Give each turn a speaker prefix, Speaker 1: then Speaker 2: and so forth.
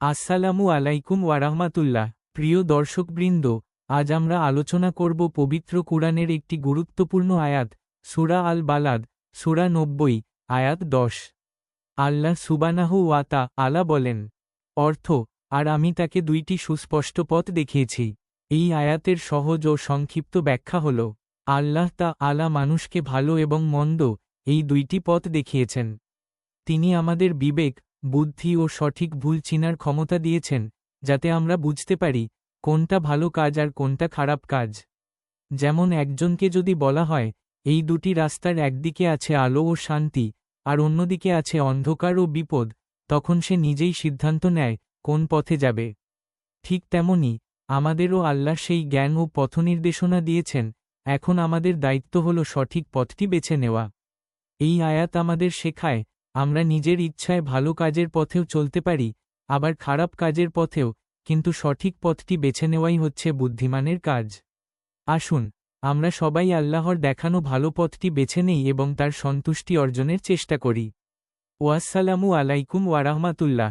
Speaker 1: আসসালামু আলাইকুম ওয়ারাহমাতুল্লাহ। প্রিয় দর্শকবৃন্দ, আজ আমরা আলোচনা করব পবিত্র কুরআনের একটি গুরুত্বপূর্ণ আয়াত, সুরা আল বালাদ সুরা নব্বই, আয়াত দশ। আল্লাহ সুবানাহু ওয়াতা আলা বলেন, অর্থ, আর আমি তাকে দুইটি সুস্পষ্ট পথ দেখিয়েছি। এই আয়াতের সহজ ও সংক্ষিপ্ত ব্যাখ্যা হল, আল্লাহ তা আলা মানুষকে ভালো এবং মন্দ এই দুইটি পথ দেখিয়েছেন। তিনি আমাদের বিবেক বুদ্ধি ও সঠিক ভুল চিনার ক্ষমতা দিয়েছেন, যাতে আমরা বুঝতে পারি, কোনটা ভালো কাজ আর কোনটা খারাপ কাজ। যেমন একজনকে যদি বলা হয়, এই দুটি রাস্তার একদিকে আছে আলো ও শান্তি, আর অন্যদিকে আছে অন্ধকার ও বিপদ, তখন সে নিজেই সিদ্ধান্ত নেয়, কোন পথে যাবে। ঠিক তেমনি, আমাদেরও আল্লাহ সেই জ্ঞান ও পথনির্দেশনা দিয়েছেন, এখন আমাদের দায়িত্ব হল সঠিক পথটি বেছে নেওয়া। এই আয়াত আমাদের শেখায় আমরা নিজের ইচ্ছায় ভালো কাজের পথেও চলতে পারি, আবার খারাপ কাজের পথেও, কিন্তু সঠিক পথটি বেছে নেওয়াই হচ্ছে বুদ্ধিমানের কাজ। আসুন, আমরা সবাই আল্লাহর দেখানো ভালো পথটি বেছে নেই এবং তার সন্তুষ্টি অর্জনের চেষ্টা করি। ওয়াসসালামু আলাইকুম ওয়ারাহমাতুল্লাহ